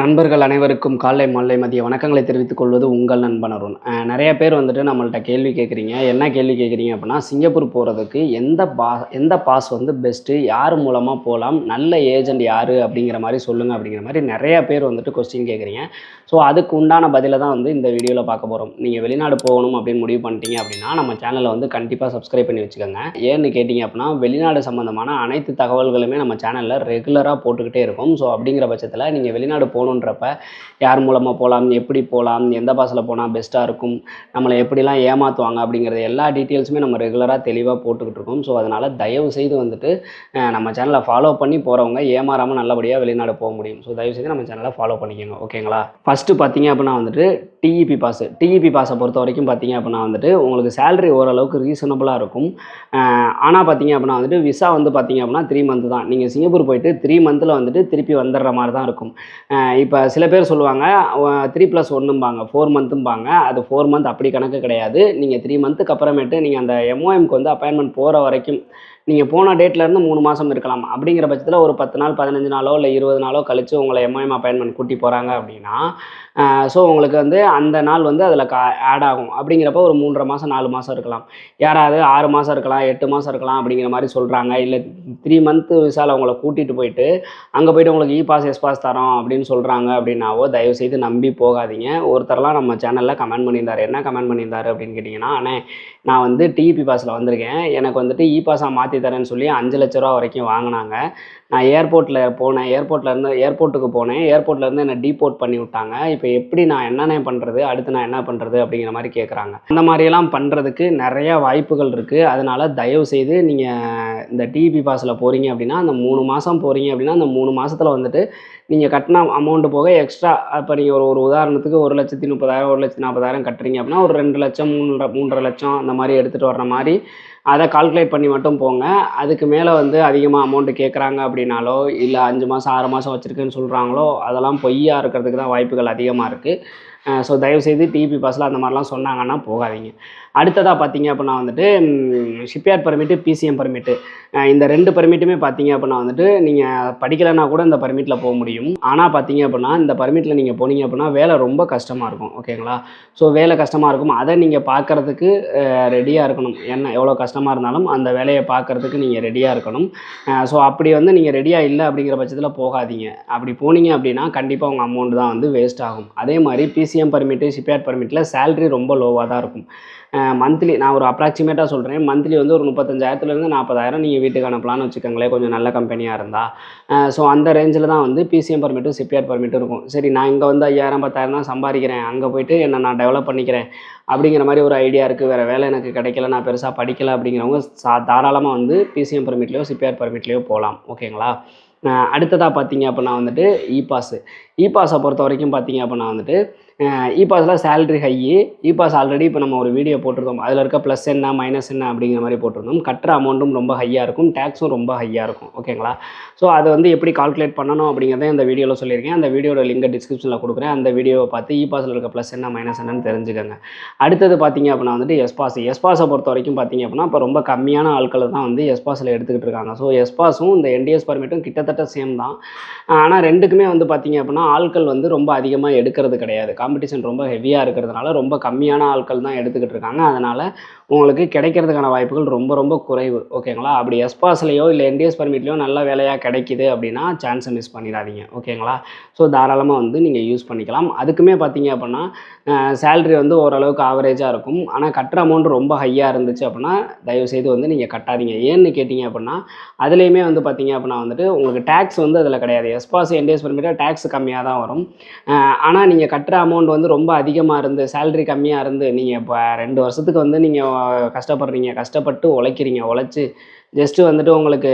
நண்பர்கள் அனைவருக்கும் காலை மாலை மதிய வணக்கங்களை தெரிவித்துக் கொள்வது உங்கள் நண்பன் அருண். நிறைய பேர் வந்துட்டு நம்மள்ட்ட கேள்வி கேட்குறீங்க. என்ன கேள்வி கேட்குறீங்க அப்படின்னா சிங்கப்பூர் போகிறதுக்கு எந்த பா எந்த பாஸ் வந்து பெஸ்ட்டு யார் மூலமாக போகலாம் நல்ல ஏஜென்ட் யார் அப்படிங்கிற மாதிரி சொல்லுங்கள் அப்படிங்கிற மாதிரி நிறைய பேர் வந்துட்டு கொஸ்டின் கேட்குறீங்க. ஸோ அதுக்கு உண்டான பதிலை தான் வந்து இந்த வீடியோவில் பார்க்க போகிறோம் நீங்கள் வெளிநாடு போகணும் அப்படின்னு முடிவு பண்ணிட்டீங்க அப்படின்னா நம்ம சேனலை வந்து கண்டிப்பாக சப்ஸ்கிரைப் பண்ணி வச்சுக்கோங்க. ஏன்னு கேட்டிங்க அப்படின்னா வெளிநாடு சம்மந்தமான அனைத்து தகவல்களுமே நம்ம சேனலில் ரெகுலராக போட்டுக்கிட்டே இருக்கும். ஸோ அப்படிங்கிற பட்சத்தில் நீங்கள் வெளிநாடு போகணுன்றப்ப யார் மூலமாக போகலாம் எப்படி போகலாம் எந்த பாஸில் போனால் பெஸ்ட்டாக இருக்கும் நம்மளை எப்படிலாம் ஏமாற்றுவாங்க அப்படிங்கிறது எல்லா டீட்டெயில்ஸுமே நம்ம ரெகுலராக தெளிவாக போட்டுக்கிட்டு இருக்கோம். ஸோ அதனால் தயவு செய்து வந்துட்டு நம்ம சேனலை ஃபாலோ பண்ணி போகிறவங்க ஏமாறாமல் நல்லபடியாக வெளிநாடு போக முடியும். ஸோ தயவு செய்து நம்ம சேனலை ஃபாலோ பண்ணிக்கோங்க. ஓகேங்களா ஃபஸ்ட்டு பார்த்தீங்க அப்படின்னா வந்துட்டு டிஇபி பாஸ் டிஇபி பாஸை பொறுத்த வரைக்கும் பார்த்தீங்க அப்படின்னா வந்துட்டு உங்களுக்கு சேலரி ஓரளவுக்கு ரீசனபுளாக இருக்கும். ஆனால் பார்த்தீங்க அப்படின்னா வந்துட்டு விசா வந்து பார்த்தீங்க அப்படின்னா த்ரீ மந்த்து தான். நீங்கள் சிங்கப்பூர் போயிட்டு த்ரீ மந்தில் வந்துட்டு திருப்பி வந்துடுற மாதிரி தான் இருக்கும். இப்போ சில பேர் சொல்லுவாங்க த்ரீ ப்ளஸ் ஒன்றும்பாங்க ஃபோர் மந்த்தும்பாங்க அது ஃபோர் மந்த் அப்படி கணக்கு கிடையாது. நீங்கள் த்ரீ மந்த்துக்கு அப்புறமேட்டு நீங்கள் அந்த எம்ஓஎம்க்கு வந்து அப்பாயின்மெண்ட் போகிற வரைக்கும் நீங்கள் போன டேட்லேருந்து மூணு மாதம் இருக்கலாம். அப்படிங்கிற பட்சத்தில் ஒரு பத்து நாள் பதினஞ்சு நாளோ இல்லை இருபது நாளோ கழித்து உங்களை எம்ஐஎம் அப்பாயின்மெண்ட் கூட்டி போகிறாங்க அப்படின்னா ஸோ உங்களுக்கு வந்து அந்த நாள் வந்து அதில் கா ஆட் ஆகும். அப்படிங்கிறப்ப ஒரு மூன்றரை மாதம் நாலு மாதம் இருக்கலாம். யாராவது ஆறு மாதம் இருக்கலாம் எட்டு மாதம் இருக்கலாம் அப்படிங்கிற மாதிரி சொல்கிறாங்க இல்லை த்ரீ மந்த்து விசால அவங்கள கூட்டிகிட்டு போயிட்டு அங்கே போயிட்டு உங்களுக்கு இ பாஸ் எஸ் பாஸ் தரோம் அப்படின்னு சொல்கிறாங்க அப்படின்னாவோ தயவு செய்து நம்பி போகாதீங்க. ஒருத்தர்லாம் நம்ம சேனலில் கமெண்ட் பண்ணியிருந்தார். என்ன கமெண்ட் பண்ணியிருந்தாரு அப்படின்னு கேட்டிங்கன்னா அண்ணே நான் வந்து டிஇபி பாஸில் வந்திருக்கேன். எனக்கு வந்துட்டு இ பாஸாக மாற்றி தரேன்னு சொல்லி அஞ்சு லட்ச ரூபா வரைக்கும் வாங்கினாங்க. நான் ஏர்போர்ட்டில் போனேன். ஏர்போர்ட்லேருந்து ஏர்போர்ட்டுக்கு போனேன். ஏர்போர்ட்லேருந்து என்னை டீபோர்ட் பண்ணி விட்டாங்க. இப்போ எப்படி நான் என்னென்ன பண்ணுறது அடுத்து நான் என்ன பண்ணுறது அப்படிங்கிற மாதிரி கேட்குறாங்க அந்த மாதிரியெல்லாம் பண்ணுறதுக்கு நிறையா வாய்ப்புகள் இருக்குது அதனால் தயவு செய்து நீங்கள் இந்த டிபி பாஸில் போகிறீங்க அப்படின்னா அந்த மூணு மாதம் போகிறீங்க அப்படின்னா அந்த மூணு மாதத்தில் வந்துட்டு நீங்கள் கட்டின அமௌண்ட்டு போக எக்ஸ்ட்ரா இப்போ நீங்கள் ஒரு ஒரு உதாரணத்துக்கு ஒரு லட்சத்தி முப்பதாயிரம் ஒரு லட்சத்தி நாற்பதாயிரம் கட்டுறீங்க அப்படின்னா ஒரு ரெண்டு லட்சம் மூன்றரை மூன்றரை லட்சம் அந்த மாதிரி எடுத்துகிட்டு வர்ற மாதிரி அதை கால்குலேட் பண்ணி மட்டும் போங்க. அதுக்கு மேலே வந்து அதிகமாக அமௌண்ட்டு கேட்குறாங்க அப்படின்னாலோ இல்லை அஞ்சு மாதம் ஆறு மாதம் வச்சுருக்குன்னு சொல்கிறாங்களோ அதெல்லாம் பொய்யா இருக்கிறதுக்கு தான் வாய்ப்புகள் அதிகமாக இருக்குது ஸோ தயவுசெய்து டிபி பாஸில் அந்த மாதிரிலாம் சொன்னாங்கன்னா போகாதீங்க. அடுத்ததாக பார்த்தீங்க அப்படின்னா வந்துட்டு ஷிப்யார்ட் பர்மிட்டு பிசிஎம் பர்மிட்டு இந்த ரெண்டு பர்மிட்டுமே பார்த்தீங்க அப்படின்னா வந்துட்டு நீங்கள் படிக்கலைன்னா கூட இந்த பர்மிட்டில் போக முடியும். ஆனால் பார்த்தீங்க அப்படின்னா இந்த பர்மிட்டில் நீங்கள் போனீங்க அப்படின்னா வேலை ரொம்ப கஷ்டமாக இருக்கும் ஓகேங்களா ஸோ வேலை கஷ்டமாக இருக்கும். அதை நீங்கள் பார்க்குறதுக்கு ரெடியாக இருக்கணும். என்ன எவ்வளோ கஷ்டமாக இருந்தாலும் அந்த வேலையை பார்க்குறதுக்கு நீங்கள் ரெடியாக இருக்கணும். ஸோ அப்படி வந்து நீங்கள் ரெடியாக இல்லை அப்படிங்கிற பட்சத்தில் போகாதீங்க. அப்படி போனீங்க அப்படின்னா கண்டிப்பாக உங்கள் அமௌண்ட் தான் வந்து வேஸ்ட் ஆகும். அதே மாதிரி டிசிஎம் பர்மிட்டு ஷிப்யார்ட் பர்மிட்டில் சேலரி ரொம்ப லோவாக தான் இருக்கும். மந்த்லி நான் ஒரு அப்ராக்சிமேட்டாக சொல்கிறேன் மந்த்லி வந்து ஒரு முப்பத்தஞ்சாயிரத்துலேருந்து நாற்பதாயிரம் நீங்கள் வீட்டுக்கு அனுப்பலாம்னு வச்சுக்கோங்களேன். கொஞ்சம் நல்ல கம்பெனியாக இருந்தால் ஸோ அந்த ரேஞ்சில் தான் வந்து பிசிஎம் பர்மிட்டும் சிபிஆர் பர்மிட்டும் இருக்கும். சரி நான் இங்கே வந்து ஐயாயிரம் பத்தாயிரம் தான் சம்பாதிக்கிறேன். அங்கே போயிட்டு என்னை நான் டெவலப் பண்ணிக்கிறேன். அப்படிங்கிற மாதிரி ஒரு ஐடியா இருக்குது வேறு வேலை எனக்கு கிடைக்கல. நான் பெருசாக படிக்கல அப்படிங்கிறவங்க சா தாராளமாக வந்து பிசிஎம் பர்மிட்லேயோ சிபிஆர் பர்மிட்லேயோ போகலாம் ஓகேங்களா அடுத்ததாக பார்த்தீங்க அப்படின்னா வந்துட்டு இ பாஸ் இ பாஸை பொறுத்த வரைக்கும் பார்த்தீங்க அப்படின்னா வந்துட்டு இ பாஸில் salary high E pass already இப்போ நம்ம ஒரு வீடியோ போட்டிருந்தோம். அதில் இருக்க ப்ளஸ் என்ன மைனஸ் என்ன அப்படிங்கிற மாதிரி போட்டிருந்தோம். கட்டுற அமௌண்ட்டும் ரொம்ப ஹையாக இருக்கும். டேக்ஸும் ரொம்ப ஹையாக இருக்கும். ஓகேங்களா ஸோ அதை வந்து எப்படி கால்குலேட் பண்ணணும் அப்படிங்கிறத இந்த வீடியோவில் சொல்லியிருக்கேன். அந்த வீடியோட லிங்கை டிஸ்கிரிப்ஷனில் கொடுக்குறேன். அந்த வீடியோவை பார்த்து இ பாஸில் இருக்க ப்ளஸ் என்ன மைனஸ் என்னன்னு தெரிஞ்சுக்கோங்க. அடுத்தது பார்த்தீங்க அப்படின்னா வந்துட்டு எஸ்பாஸ் எஸ்பாஸை பொறுத்த வரைக்கும் பார்த்தீங்க அப்படின்னா இப்போ ரொம்ப கம்மியான ஆட்களை தான் வந்து எஸ்பாஸில் எடுத்துக்கிட்டு இருக்காங்க. ஸோ எஸ்பாஸும் இந்த என்டிஎஸ் பர்மிட்டும் கிட்டத்தட்ட சேம் தான். ஆனால் ரெண்டுக்குமே வந்து பார்த்தீங்க அப்படின்னா ஆட்கள் வந்து ரொம்ப அதிகமாக எடுக்கிறது கிடையாது. காம்படிஷன் ரொம்ப ஹெவியாக இருக்கிறதுனால ரொம்ப கம்மியான ஆட்கள் தான் எடுத்துக்கிட்டு இருக்காங்க. அதனால் உங்களுக்கு கிடைக்கிறதுக்கான வாய்ப்புகள் ரொம்ப ரொம்ப குறைவு. ஓகேங்களா? அப்படி எஸ்பாஸ்லேயோ இல்லை என்டிஎஸ் பர்மிட்லேயோ நல்ல வேலையாக கிடைக்கிது அப்படின்னா சான்ஸை மிஸ் பண்ணிடாதீங்க. ஓகேங்களா? ஸோ தாராளமாக வந்து நீங்கள் யூஸ் பண்ணிக்கலாம். அதுக்குமே பார்த்தீங்க அப்படின்னா சேல்ரி வந்து ஓரளவுக்கு ஆவரேஜாக இருக்கும். ஆனால் கட்டுற அமௌண்ட் ரொம்ப ஹையாக இருந்துச்சு அப்படின்னா தயவுசெய்து வந்து நீங்கள் கட்டாதீங்க. ஏன்னு கேட்டிங்க அப்படின்னா அதுலேயுமே வந்து பார்த்தீங்க அப்படின்னா வந்துட்டு உங்களுக்கு டேக்ஸ் வந்து அதில் கிடையாது. எஸ்பாஸ் என்டிஎஸ் பர்மிட்டாக டேக்ஸ் கம்மியாக தான் வரும். ஆனால் நீங்கள் கட்டுற அமௌண்ட் வந்து ரொம்ப அதிகமாக இருந்து சேல்ரி கம்மியாக இருந்து நீங்கள் இப்போ ரெண்டு வருஷத்துக்கு வந்து நீங்கள் கஷ்டப்படுறீங்க கஷ்டப்பட்டு உழைக்கிறீங்க உழைச்சி ஜஸ்ட்டு வந்துட்டு உங்களுக்கு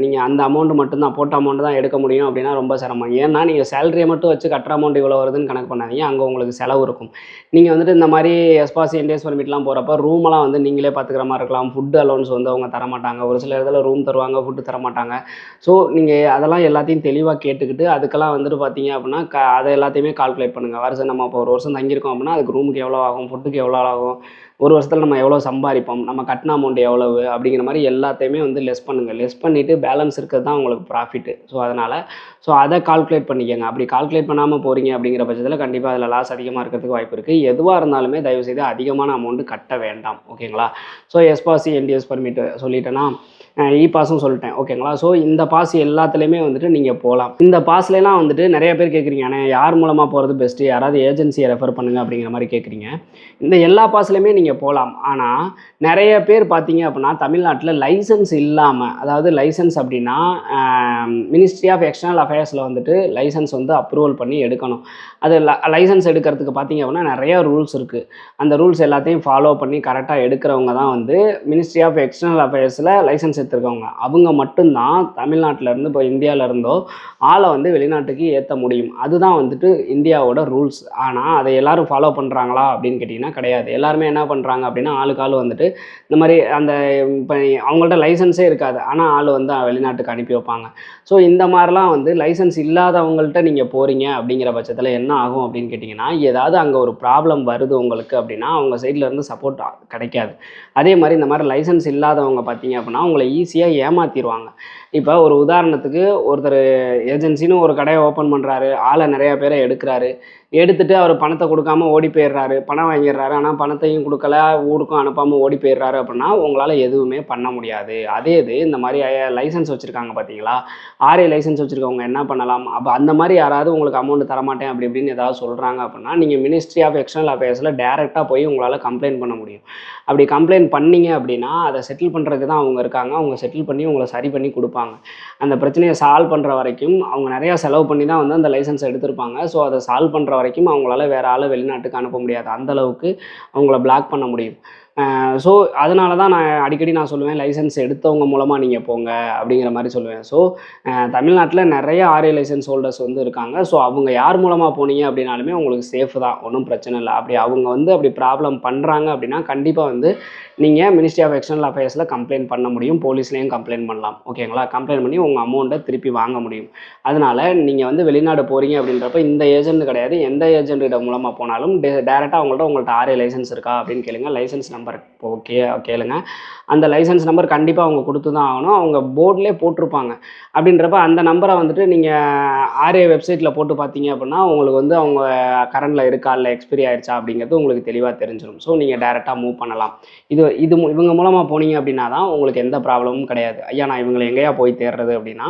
நீங்கள் அந்த அமௌண்ட் மட்டும்தான் போட்ட அமௌண்ட் தான் எடுக்க முடியும் அப்படின்னா ரொம்ப சிரமம். ஏன்னா நீங்கள் சேலரியை மட்டும் வச்சு கட்டுற அமௌண்ட் இவ்வளோ வருதுன்னு கணக்கு பண்ணாதீங்க. அங்கே உங்களுக்கு செலவு இருக்கும். நீங்கள் வந்துட்டு இந்த மாதிரி எஸ்பாசி இண்டியஸ் மீட்லாம் போகிறப்ப ரூமெல்லாம் வந்து நீங்களே பார்த்துக்கிற மாதிரி இருக்கலாம். ஃபுட் அலோன்ஸ் வந்து அவங்க தரமாட்டாங்க. ஒரு சில இடத்துல ரூம் தருவாங்க ஃபுட்டு தரமாட்டாங்க. ஸோ நீங்கள் அதெல்லாம் எல்லாத்தையும் தெளிவாக கேட்டுக்கிட்டு அதுக்கெல்லாம் வந்துட்டு பார்த்தீங்க அப்படின்னா க அதை எல்லாத்தையுமே கால்குலேட் பண்ணுங்கள் வருஷம் நம்ம இப்போ ஒரு வருஷம் தங்கியிருக்கோம் அப்படின்னா அதுக்கு ரூமுக்கு எவ்வளோ ஆகும் ஃபுட்டுக்கு எவ்வளோ ஆகும்? ஒரு வருஷத்தில் நம்ம எவ்வளோ சம்பாதிப்போம்? நம்ம கட்டின அமௌண்ட் எவ்வளவு? அப்படிங்கிற மாதிரி எல்லாத்தையுமே எல்லாத்தையுமே வந்து லெஸ் பண்ணுங்கள் லெஸ் பண்ணிவிட்டு பேலன்ஸ் இருக்கிறது தான் உங்களுக்கு ப்ராஃபிட்டு ஸோ அதனால் ஸோ அதை கால்குலேட் பண்ணிக்கோங்க. அப்படி கால்குலேட் பண்ணாமல் போகிறீங்க அப்படிங்கிற பட்சத்தில் கண்டிப்பாக அதில் லாஸ் அதிகமாக இருக்கிறதுக்கு வாய்ப்பு இருக்குது எதுவாக இருந்தாலுமே தயவுசெய்து அதிகமான அமௌண்ட்டு கட்ட வேண்டாம். ஓகேங்களா ஸோ எஸ்பாசி என்டிஎஸ் பர்மிட் சொல்லிட்டேன்னா இ பாஸும் சொல்லிட்டேன். ஓகேங்களா? ஸோ இந்த பாஸ் எல்லாத்துலேயுமே வந்துட்டு நீங்கள் போகலாம் இந்த பாஸ்லாம் வந்துட்டு நிறைய பேர் கேட்குறீங்க ஆனால் யார் மூலமாக போகிறது பெஸ்ட்டு யாராவது ஏஜென்சியை ரெஃபர் பண்ணுங்க அப்படிங்கிற மாதிரி கேட்குறீங்க இந்த எல்லா பாஸ்லையுமே நீங்கள் போகலாம் ஆனால் நிறைய பேர் பார்த்தீங்க அப்படின்னா தமிழ்நாட்டில் லைசன்ஸ் இல்லாமல் அதாவது லைசன்ஸ் அப்படின்னா மினிஸ்ட்ரி ஆஃப் எக்ஸ்டர்னல் அஃபேர்ஸில் வந்துட்டு லைசன்ஸ் வந்து அப்ரூவல் பண்ணி எடுக்கணும். அது லைசன்ஸ் எடுக்கிறதுக்கு பார்த்தீங்க அப்படின்னா நிறைய ரூல்ஸ் இருக்குது அந்த ரூல்ஸ் எல்லாத்தையும் ஃபாலோ பண்ணி கரெக்டாக எடுக்கிறவங்க தான் வந்து மினிஸ்ட்ரி ஆஃப் எக்ஸ்டர்னல் அஃபேர்ஸில் லைசன்ஸ் எடுத்துருக்கவங்க அவங்க மட்டும்தான் தமிழ்நாட்டிலேருந்து இப்போ இந்தியாவிலேருந்தோ ஆளை வந்து வெளிநாட்டுக்கு ஏற்ற முடியும். அதுதான் வந்துட்டு இந்தியாவோட ரூல்ஸ். ஆனால் அதை எல்லாரும் ஃபாலோ பண்ணுறாங்களா அப்படின்னு கேட்டிங்கன்னா கிடையாது. எல்லாருமே என்ன பண்ணுறாங்க அப்படின்னா ஆளுக்கு ஆள் வந்துட்டு இந்த மாதிரி அந்த இப்போ அவங்கள்ட்ட லைசன்ஸே இருக்காது. ஆனால் ஆள் வந்து வெளிநாட்டுக்கு அனுப்பி வைப்பாங்க. ஸோ இந்த மாதிரிலாம் வந்து லைசன்ஸ் இல்லாதவங்கள்ட்ட நீங்கள் போகிறீங்க அப்படிங்கிற பட்சத்தில் என்ன ஆகும் அப்படின்னு கேட்டிங்கன்னா ஏதாவது அங்கே ஒரு ப்ராப்ளம் வருது உங்களுக்கு அப்படின்னா அவங்க சைடில் இருந்து சப்போர்ட் கிடைக்காது. அதே மாதிரி இந்த மாதிரி லைசன்ஸ் இல்லாதவங்க பார்த்தீங்க அப்படின்னா உங்களை ஈஸியாக ஏமாற்றிடுவாங்க இப்போ ஒரு உதாரணத்துக்கு ஒருத்தர் ஏஜென்சின்னு ஒரு கடையை ஓப்பன் பண்ணுறாரு ஆளை நிறையா பேரை எடுக்கிறாரு. எடுத்துட்டு அவர் பணத்தை கொடுக்காம ஓடி போயிடுறாரு. பணம் வாங்கிடுறாரு. ஆனால் பணத்தையும் கொடுக்கல. ஊருக்கும் அனுப்பாமல் ஓடி போயிடுறாரு அப்படின்னா உங்களால் எதுவுமே பண்ண முடியாது. அதே இது இந்த மாதிரி லைசன்ஸ் வச்சுருக்காங்க பார்த்தீங்களா ஆர்ஏ லைசன்ஸ் வச்சுருக்கவங்க என்ன பண்ணலாம்? அப்போ அந்த மாதிரி யாராவது உங்களுக்கு அமௌண்ட் தரமாட்டேன் அப்படி இப்படின்னு ஏதாவது சொல்கிறாங்க அப்படின்னா நீங்கள் மினிஸ்ட்ரி ஆஃப் எக்ஸ்டர்னல் அஃபேர்ஸில் டேரெக்டாக போய் உங்களால் கம்ப்ளைண்ட் பண்ண முடியும். அப்படி கம்ப்ளைண்ட் பண்ணீங்க அப்படின்னா அதை செட்டில் பண்ணுறதுக்கு தான் அவங்க இருக்காங்க. அவங்க செட்டில் பண்ணி உங்களை சரி பண்ணி கொடுப்பாங்க. அந்த பிரச்சனையை சால்வ் பண்ணுற வரைக்கும் அவங்க நிறையா செலவு பண்ணி தான் வந்து அந்த லைசன்ஸ் எடுத்திருப்பாங்க. ஸோ அதை சால்வ் பண்ணுற வரைக்கும் அவங்களால வேறு ஆளை வெளிநாட்டுக்கு அனுப்ப முடியாது. அந்த அளவுக்கு அவங்கள பிளாக் பண்ண முடியும். ஸோ அதனால தான் நான் அடிக்கடி நான் சொல்லுவேன் லைசன்ஸ் எடுத்தவங்க மூலமாக நீங்கள் போங்க அப்படிங்கிற மாதிரி சொல்லுவேன். ஸோ தமிழ்நாட்டில் நிறைய ஆர்ஏ லைசன்ஸ் ஹோல்டர்ஸ் வந்து இருக்காங்க. ஸோ அவங்க யார் மூலமாக போனீங்க அப்படின்னாலுமே உங்களுக்கு சேஃப் தான். ஒன்றும் பிரச்சனை இல்லை. அப்படி அவங்க வந்து அப்படி ப்ராப்ளம் பண்ணுறாங்க அப்படின்னா கண்டிப்பாக வந்து நீங்கள் மினிஸ்ட்ரி ஆஃப் எக்ஸ்டர்னல் அஃபேர்ஸில் கம்ப்ளைண்ட் பண்ண முடியும். போலீஸ்லேயும் கம்ப்ளைண்ட் பண்ணலாம். ஓகேங்களா கம்ப்ளைண்ட் பண்ணி உங்கள் அமௌண்ட்டை திருப்பி வாங்க முடியும். அதனால் நீங்கள் வந்து வெளிநாடு போகிறீங்க அப்படின்றப்ப இந்த ஏஜென்ட் கிடையாது. எந்த ஏஜென்ட் மூலமாக போனாலும் டேரெக்டாக அவங்கள்ட்ட உங்கள்ட்ட ஆர்ஏ லைசன்ஸ் இருக்கா அப்படின்னு கேளுங்க. லைசன்ஸ் நம்பர் ஓகே கேளுங்க. அந்த லைசன்ஸ் நம்பர் கண்டிப்பாக அவங்க கொடுத்து தான் ஆகணும். அவங்க போர்ட்லேயே போட்டிருப்பாங்க. அப்படின்றப்ப அந்த நம்பரை வந்துட்டு நீங்கள் ஆர்ஏ வெப்சைட்டில் போட்டு பார்த்தீங்க அப்படின்னா உங்களுக்கு வந்து அவங்க கரண்டில் இருக்கா இல்லை எக்ஸ்பைரி ஆயிடுச்சா அப்படிங்கிறது உங்களுக்கு தெளிவாக தெரிஞ்சிடும் ஸோ நீங்கள் டேரெக்டாக மூவ் பண்ணலாம். இது இது இவங்க மூலமாக போனீங்க அப்படின்னா தான் உங்களுக்கு எந்த ப்ராப்ளமும் கிடையாது. ஐயா நான் இவங்களை எங்கேயா போய் தேடுறது அப்படின்னா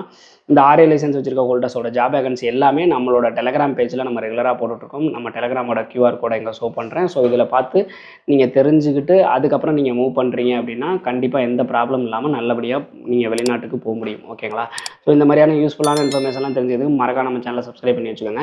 இந்த ஆர்ஏ லைசன்ஸ் வச்சிருக்க ஹோல்டர்ஸோட ஜாப் வேகன்சி எல்லாமே நம்மளோட டெலகிராம் பேஜில் நம்ம ரெகுலராக போட்டுட்ருக்கோம். நம்ம டெலகிராமோட கியூஆர் கோடை இங்கே ஷோ பண்ணுறேன் ஸோ இதில் பார்த்து நீங்கள் தெரிஞ்சுக்கிட்டு அதுக்கப்புறம் நீங்கள் மூவ் பண்ணுறீங்க அப்படின்னா கண்டிப்பாக எந்த ப்ராப்ளம் இல்லாமல் நல்லபடியாக நீங்கள் வெளிநாட்டுக்கு போக முடியும். ஓகேங்களா ஸோ இந்த மாதிரியான யூஸ்ஃபுல்லான இன்ஃபர்மேஷன்லாம் தெரிஞ்சதுக்கு மறக்காம நம்ம சேனலை சப்ஸ்கிரைப் பண்ணி வச்சுக்கோங்க.